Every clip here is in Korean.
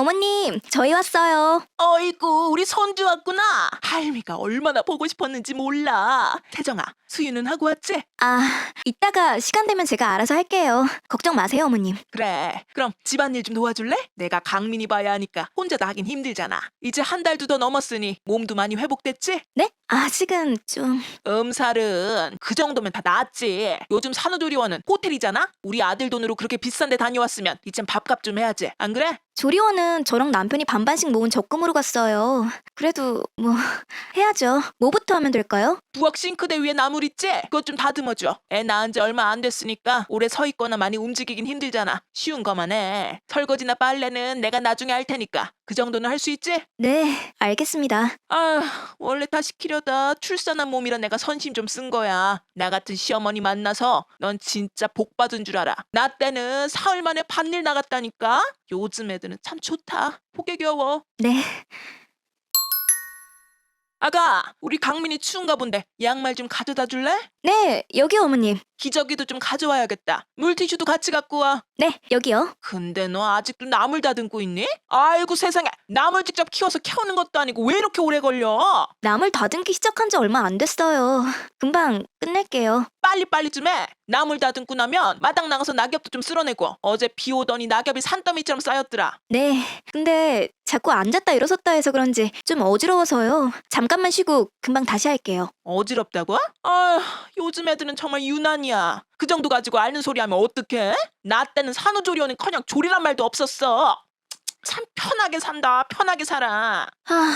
어머님, 저희 왔어요. 어이구 우리 손주 왔구나. 할미가 얼마나 보고 싶었는지 몰라. 태정아 수유는 하고 왔지? 아, 이따가 시간 되면 제가 알아서 할게요. 걱정 마세요, 어머님. 그래. 그럼 집안일 좀 도와줄래? 내가 강민이 봐야 하니까 혼자도 하긴 힘들잖아. 이제 한 달도 더 넘었으니 몸도 많이 회복됐지? 네? 아직은 좀... 음살은 그 정도면 다 나았지. 요즘 산후조리원은 호텔이잖아? 우리 아들 돈으로 그렇게 비싼 데 다녀왔으면 이젠 밥값 좀 해야지. 안 그래? 조리원은 저랑 남편이 반반씩 모은 적금으로 갔어요. 그래도 뭐 해야죠. 뭐부터 하면 될까요? 부엌 싱크대 위에 나물 있지? 그것 좀 다듬어줘. 애 낳은 지 얼마 안 됐으니까 오래 서 있거나 많이 움직이긴 힘들잖아. 쉬운 거만 해. 설거지나 빨래는 내가 나중에 할 테니까. 그 정도는 할 수 있지? 네, 알겠습니다. 아, 원래 다 시키려다 출산한 몸이라 내가 선심 좀 쓴 거야. 나 같은 시어머니 만나서 넌 진짜 복 받은 줄 알아. 나 때는 사흘 만에 반일 나갔다니까. 요즘 애들은 참 좋다. 보기 겨워. 네, 아가, 우리 강민이 추운가 본데 양말 좀 가져다 줄래? 네, 여기요, 어머님. 기저귀도 좀 가져와야겠다. 물티슈도 같이 갖고 와. 네, 여기요. 근데 너 아직도 나물 다듬고 있니? 아이고 세상에 나물 직접 키워서 캐오는 것도 아니고 왜 이렇게 오래 걸려? 나물 다듬기 시작한 지 얼마 안 됐어요. 금방 끝낼게요. 빨리빨리 좀 해. 나물 다듬고 나면 마당 나가서 낙엽도 좀 쓸어내고 어제 비 오더니 낙엽이 산더미처럼 쌓였더라. 네, 근데 자꾸 앉았다 일어섰다 해서 그런지 좀 어지러워서요. 잠깐만 쉬고 금방 다시 할게요. 어지럽다고? 아 요즘 애들은 정말 유난이야. 그 정도 가지고 앓는 소리 하면 어떡해? 나 때는 산후조리원은 커녕 조리란 말도 없었어. 참 편하게 산다. 편하게 살아. 하...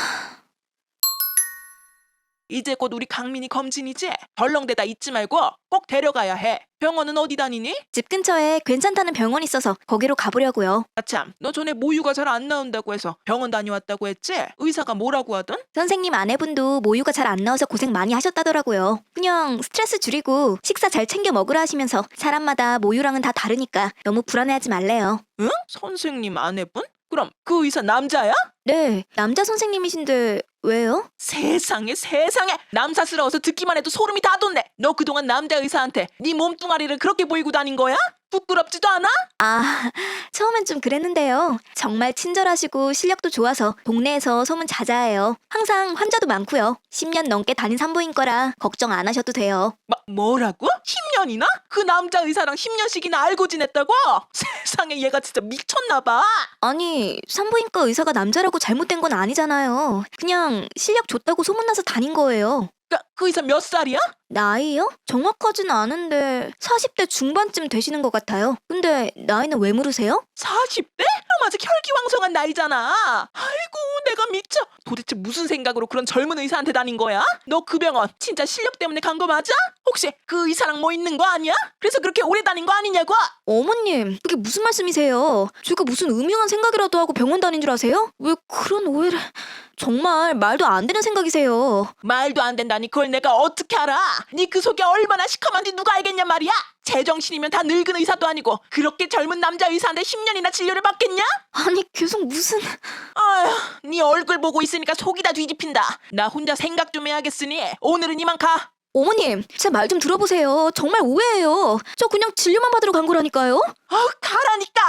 이제 곧 우리 강민이 검진이지? 덜렁대다 잊지 말고 꼭 데려가야 해. 병원은 어디 다니니? 집 근처에 괜찮다는 병원 있어서 거기로 가보려고요. 아참, 너 전에 모유가 잘 안 나온다고 해서 병원 다녀왔다고 했지? 의사가 뭐라고 하던? 선생님 아내분도 모유가 잘 안 나와서 고생 많이 하셨다더라고요. 그냥 스트레스 줄이고 식사 잘 챙겨 먹으라 하시면서 사람마다 모유랑은 다 다르니까 너무 불안해하지 말래요. 응? 선생님 아내분? 그럼 그 의사 남자야? 네, 남자 선생님이신데 왜요? 세상에 세상에 남사스러워서 듣기만 해도 소름이 다 돋네. 너 그동안 남자 의사한테 네 몸뚱아리를 그렇게 보이고 다닌 거야? 부끄럽지도 않아? 아, 처음엔 좀 그랬는데요. 정말 친절하시고 실력도 좋아서 동네에서 소문 자자해요. 항상 환자도 많고요. 10년 넘게 다닌 산부인과라 걱정 안 하셔도 돼요. 마, 뭐라고? 10년이나? 그 남자 의사랑 10년씩이나 알고 지냈다고? 세상에 얘가 진짜 미쳤나 봐. 아니, 산부인과 의사가 남자라고 잘못된 건 아니잖아요. 그냥 실력 좋다고 소문나서 다닌 거예요. 그, 그 의사 몇 살이야? 나이요? 정확하진 않은데 40대 중반쯤 되시는 것 같아요. 근데 나이는 왜 물으세요? 40대? 그럼 아직 혈기왕성한 나이잖아. 아이고 내가 미쳐. 도대체 무슨 생각으로 그런 젊은 의사한테 다닌 거야? 너 그 병원 진짜 실력 때문에 간 거 맞아? 혹시 그 의사랑 뭐 있는 거 아니야? 그래서 그렇게 오래 다닌 거 아니냐고? 어머님, 그게 무슨 말씀이세요? 제가 무슨 음흉한 생각이라도 하고 병원 다닌 줄 아세요? 왜 그런 오해를... 정말 말도 안 되는 생각이세요. 말도 안 된다니 그걸 내가 어떻게 알아? 네 그 속이 얼마나 시커먼지 누가 알겠냐 말이야? 제정신이면 다 늙은 의사도 아니고 그렇게 젊은 남자 의사한테 10년이나 진료를 받겠냐? 아니, 계속 무슨... 아휴, 네 얼굴 보고 있으니까 속이 다 뒤집힌다. 나 혼자 생각 좀 해야겠으니 오늘은 이만 가. 어머님, 제 말 좀 들어보세요. 정말 오해예요. 저 그냥 진료만 받으러 간 거라니까요. 아우 가라니까.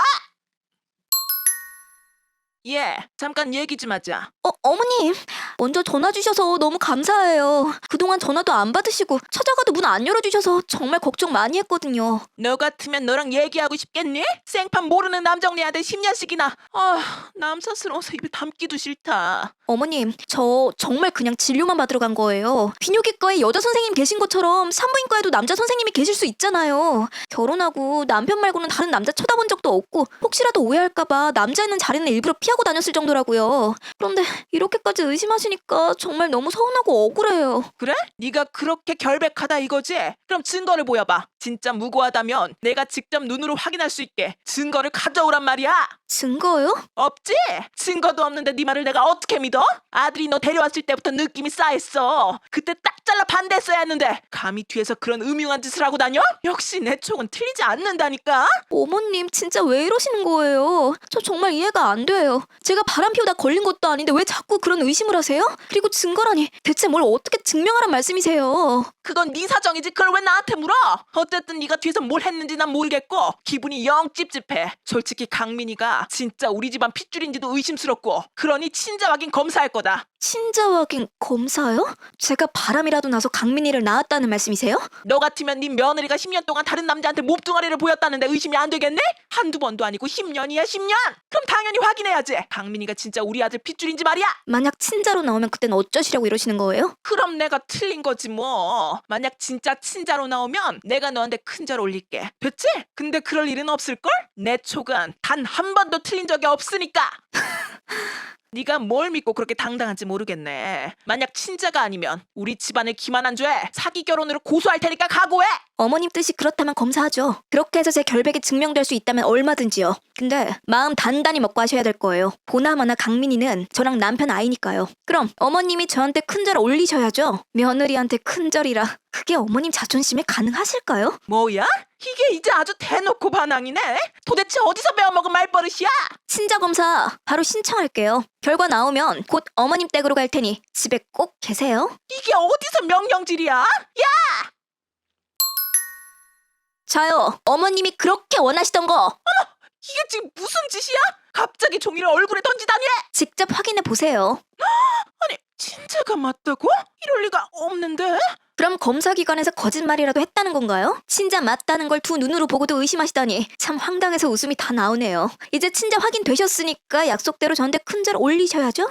예, 잠깐 얘기 좀 하자. 어, 어머님. 먼저 전화 주셔서 너무 감사해요. 그동안 전화도 안 받으시고 찾아가도 문 안 열어주셔서 정말 걱정 많이 했거든요. 너 같으면 너랑 얘기하고 싶겠니? 생판 모르는 남정네한테 10년씩이나. 아, 남사스러워서 입에 담기도 싫다. 어머님, 저 정말 그냥 진료만 받으러 간 거예요. 비뇨기과에 여자 선생님 계신 것처럼 산부인과에도 남자 선생님이 계실 수 있잖아요. 결혼하고 남편 말고는 다른 남자 쳐다본 적도 없고 혹시라도 오해할까봐 남자 있는 자리는 일부러 피하고 다녔을 정도라고요. 그런데 이렇게까지 의심하시니까 정말 너무 서운하고 억울해요. 그래? 네가 그렇게 결백하다 이거지? 그럼 증거를 보여봐. 진짜 무고하다면 내가 직접 눈으로 확인할 수 있게 증거를 가져오란 말이야. 증거요? 없지? 증거도 없는데 네 말을 내가 어떻게 믿어? 아들이 너 데려왔을 때부터 느낌이 싸했어. 그때 딱 잘라 반대했어야 했는데 감히 뒤에서 그런 음흉한 짓을 하고 다녀? 역시 내 촉은 틀리지 않는다니까. 어머님, 진짜 왜 이러시는 거예요? 저 정말 이해가 안 돼요. 제가 바람 피우다 걸린 것도 아닌데 왜 자꾸 그런 의심을 하세요? 그리고 증거라니 대체 뭘 어떻게 증명하란 말씀이세요? 그건 네 사정이지 그걸 왜 나한테 물어? 어쨌든 네가 뒤에서 뭘 했는지 난 모르겠고 기분이 영 찝찝해. 솔직히 강민이가 진짜 우리 집안 핏줄인지도 의심스럽고 그러니 친자 확인 검사할 거다. 친자 확인 검사요? 제가 바람이라도 나서 강민이를 낳았다는 말씀이세요? 너 같으면 네 며느리가 10년 동안 다른 남자한테 몸뚱아리를 보였다는데 의심이 안 되겠네? 한두 번도 아니고 10년이야 10년! 그럼 당연히 확인해야지. 강민이가 진짜 우리 아들 핏줄인지 말이야. 만약 친자로 나오면 그땐 어쩌시려고 이러시는 거예요? 그럼 내가 틀린 거지 뭐. 만약 진짜 친자로 나오면 내가 너한테 큰절 올릴게. 됐지? 근데 그럴 일은 없을걸? 내 촉은 단 한 번도 틀린 적이 없으니까. 네가 뭘 믿고 그렇게 당당한지 모르겠네. 만약 친자가 아니면 우리 집안을 기만한 죄 사기 결혼으로 고소할 테니까 각오해. 어머님 뜻이 그렇다면 검사하죠. 그렇게 해서 제 결백이 증명될 수 있다면 얼마든지요. 근데 마음 단단히 먹고 하셔야 될 거예요. 보나마나 강민이는 저랑 남편 아이니까요. 그럼 어머님이 저한테 큰절 올리셔야죠. 며느리한테 큰절이라 그게 어머님 자존심에 가능하실까요? 뭐야? 이게 이제 아주 대놓고 반항이네. 도대체 어디서 배워먹은 말버릇이야? 친자 검사 바로 신청할게요. 결과 나오면 곧 어머님 댁으로 갈 테니 집에 꼭 계세요. 이게 어디서 명령질이야? 자요. 어머님이 그렇게 원하시던 거 이게 지금 무슨 짓이야? 갑자기 종이를 얼굴에 던지다니? 직접 확인해 보세요. 아니 진짜가 맞다고? 이럴 리가 없는데? 그럼 검사기관에서 거짓말이라도 했다는 건가요? 친자 맞다는 걸 두 눈으로 보고도 의심하시다니 참 황당해서 웃음이 다 나오네요. 이제 친자 확인되셨으니까 약속대로 저한테 큰절 올리셔야죠?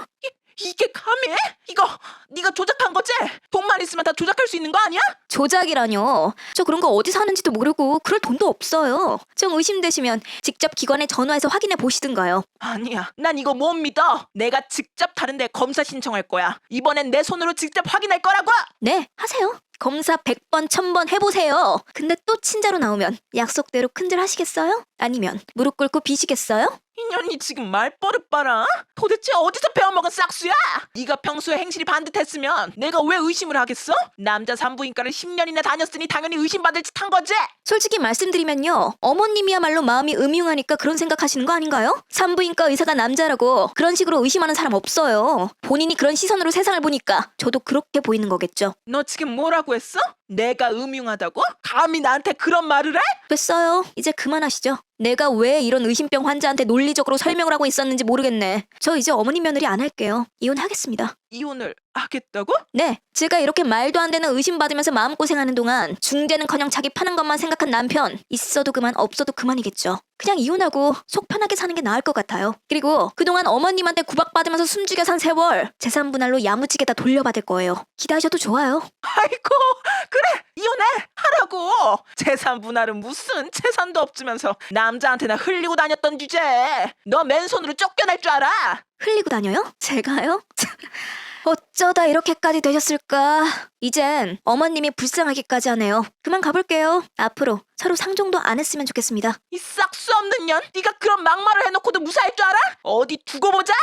이게 감히? 이거 네가 조작한 거지? 돈만 있으면 다 조작할 수 있는 거 아니야? 조작이라뇨. 저 그런 거 어디서 하는지도 모르고 그럴 돈도 없어요. 좀 의심되시면 직접 기관에 전화해서 확인해 보시든가요. 아니야 난 이거 못 믿어 내가 직접 다른 데 검사 신청할 거야 이번엔 내 손으로 직접 확인할 거라고 네, 하세요. 검사 100번, 1000번 해보세요. 근데 또 친자로 나오면 약속대로 큰절 하시겠어요? 아니면 무릎 꿇고 비시겠어요? 인연이 지금 말버릇 봐라 도대체 어디서 배워먹은 싹수야 네가 평소에 행실이 반듯했으면 내가 왜 의심을 하겠어? 남자 산부인과를 10년이나 다녔으니 당연히 의심받을 짓 한 거지 솔직히 말씀드리면요. 어머님이야말로 마음이 음흉하니까 그런 생각하시는 거 아닌가요? 산부인과 의사가 남자라고 그런 식으로 의심하는 사람 없어요. 본인이 그런 시선으로 세상을 보니까 저도 그렇게 보이는 거겠죠. 너 지금 뭐라고 했어? 내가 음흉하다고? 감히 나한테 그런 말을 해? 됐어요. 이제 그만하시죠. 내가 왜 이런 의심병 환자한테 논리적으로 설명을 하고 있었는지 모르겠네. 저 이제 어머님 며느리 안 할게요. 이혼하겠습니다. 이혼을 하겠다고? 네, 제가 이렇게 말도 안 되는 의심받으면서 마음고생하는 동안 중재는커녕 자기 파는 것만 생각한 남편 있어도 그만 없어도 그만이겠죠. 그냥 이혼하고 속 편하게 사는 게 나을 것 같아요. 그리고 그동안 어머님한테 구박받으면서 숨죽여 산 세월 재산 분할로 야무지게 다 돌려받을 거예요. 기대하셔도 좋아요. 아이고 그래 이혼해 하라고 재산 분할은 무슨 재산도 없으면서 남자한테나 흘리고 다녔던 주제 너 맨손으로 쫓겨날 줄 알아 흘리고 다녀요? 제가요? 어쩌다 이렇게까지 되셨을까? 이젠 어머님이 불쌍하기까지 하네요. 그만 가볼게요. 앞으로 서로 상종도 안 했으면 좋겠습니다. 이 싹수 없는 년 네가 그런 막말을 해놓고도 무사할 줄 알아? 어디 두고 보자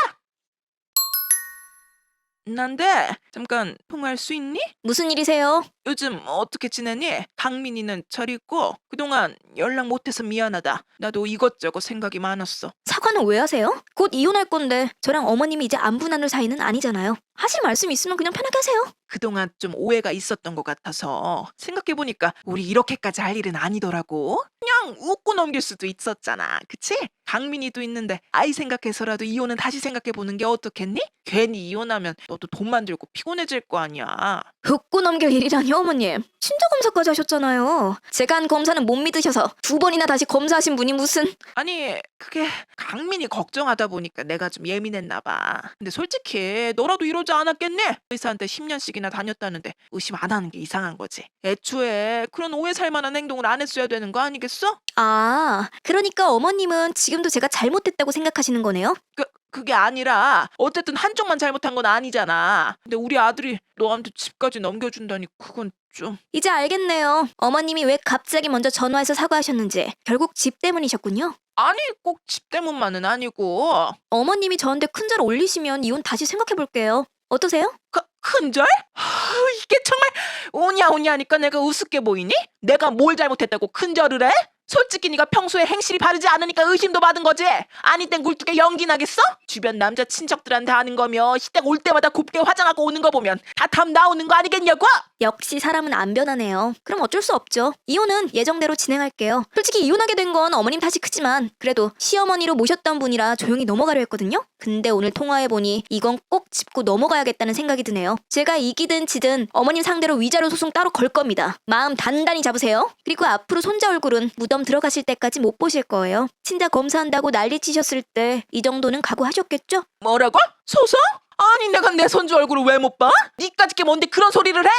난데 잠깐 통화할 수 있니? 무슨 일이세요? 요즘 어떻게 지내니? 강민이는 잘 있고 그동안 연락 못해서 미안하다 나도 이것저것 생각이 많았어 사과는 왜 하세요? 곧 이혼할 건데 저랑 어머님이 이제 안부 나눌 사이는 아니잖아요. 하실 말씀 있으면 그냥 편하게 하세요. 그동안 좀 오해가 있었던 것 같아서 생각해보니까 우리 이렇게까지 할 일은 아니더라고. 그냥 웃고 넘길 수도 있었잖아. 그치? 강민이도 있는데 아이 생각해서라도 이혼은 다시 생각해보는 게 어떻겠니? 괜히 이혼하면 너도 돈 만 들고 피곤해질 거 아니야. 웃고 넘길 일이라 니 어머님. 친자 검사까지 하셨잖아요. 제가 한 검사는 못 믿으셔서 두 번이나 다시 검사하신 분이 무슨 아니 그게 강민이 걱정하다 보니까 내가 좀 예민했나 봐. 근데 솔직히 너라도 이러지 않았겠니? 의사한테 10년씩이나 다녔다는데 의심 안 하는 게 이상한 거지. 애초에 그런 오해 살 만한 행동을 안 했어야 되는 거 아니겠어? 아 그러니까 어머님은 지금도 제가 잘못했다고 생각하시는 거네요? 그 그게 아니라 어쨌든 한쪽만 잘못한 건 아니잖아. 근데 우리 아들이 너한테 집까지 넘겨준다니 그건 좀 이제 알겠네요. 어머님이 왜 갑자기 먼저 전화해서 사과하셨는지 결국 집 때문이셨군요. 아니 꼭 집 때문만은 아니고 어머님이 저한테 큰절 올리시면 이혼 다시 생각해 볼게요. 어떠세요? 그 큰절? 하, 이게 정말 오냐 오냐 하니까 내가 우습게 보이니? 내가 뭘 잘못했다고 큰절을 해? 솔직히 네가 평소에 행실이 바르지 않으니까 의심도 받은 거지. 아니 땐 굴뚝에 연기 나겠어? 주변 남자 친척들한테 하는 거며 시댁 올 때마다 곱게 화장하고 오는 거 보면 다답 나오는 거 아니겠냐고? 역시 사람은 안 변하네요. 그럼 어쩔 수 없죠. 이혼은 예정대로 진행할게요. 솔직히 이혼하게 된 건 어머님 탓이 크지만 그래도 시어머니로 모셨던 분이라 조용히 넘어가려 했거든요. 근데 오늘 통화해보니 이건 꼭 짚고 넘어가야겠다는 생각이 드네요. 제가 이기든 지든 어머님 상대로 위자료 소송 따로 걸 겁니다. 마음 단단히 잡으세요. 그리고 앞으로 손자 얼굴은 무덤 들어가실 때까지 못 보실 거예요. 친자 검사한다고 난리치셨을 때 이 정도는 각오하셨겠죠? 뭐라고? 소송? 아니 내가 내 손주 얼굴을 왜 못 봐? 니까짓 게 뭔데 그런 소리를 해?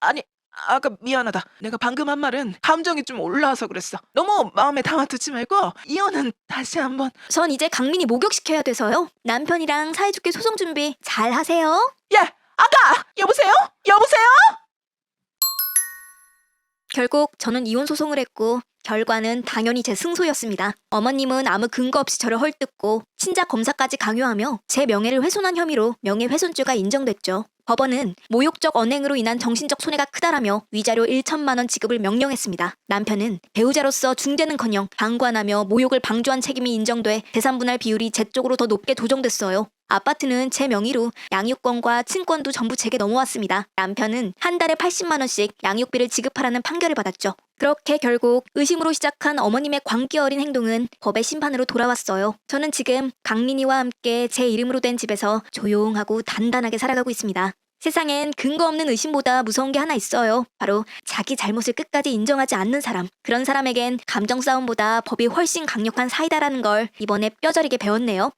아 아니 아까 미안하다. 내가 방금 한 말은 감정이 좀 올라와서 그랬어. 너무 마음에 담아두지 말고 이혼은 다시 한번. 전 이제 강민이 목욕시켜야 돼서요. 남편이랑 사이좋게 소송 준비 잘 하세요. 예, 아가 여보세요? 여보세요? 결국 저는 이혼 소송을 했고 결과는 당연히 제 승소였습니다. 어머님은 아무 근거 없이 저를 헐뜯고 친자 검사까지 강요하며 제 명예를 훼손한 혐의로 명예훼손죄가 인정됐죠. 법원은 모욕적 언행으로 인한 정신적 손해가 크다라며 위자료 1천만 원 지급을 명령했습니다. 남편은 배우자로서 중재는커녕 방관하며 모욕을 방조한 책임이 인정돼 재산 분할 비율이 제 쪽으로 더 높게 조정됐어요. 아파트는 제 명의로 양육권과 친권도 전부 제게 넘어왔습니다. 남편은 한 달에 80만 원씩 양육비를 지급하라는 판결을 받았죠. 그렇게 결국 의심으로 시작한 어머님의 광기 어린 행동은 법의 심판으로 돌아왔어요. 저는 지금 강민이와 함께 제 이름으로 된 집에서 조용하고 단단하게 살아가고 있습니다. 세상엔 근거 없는 의심보다 무서운 게 하나 있어요. 바로 자기 잘못을 끝까지 인정하지 않는 사람. 그런 사람에겐 감정 싸움보다 법이 훨씬 강력한 사이다라는 걸 이번에 뼈저리게 배웠네요.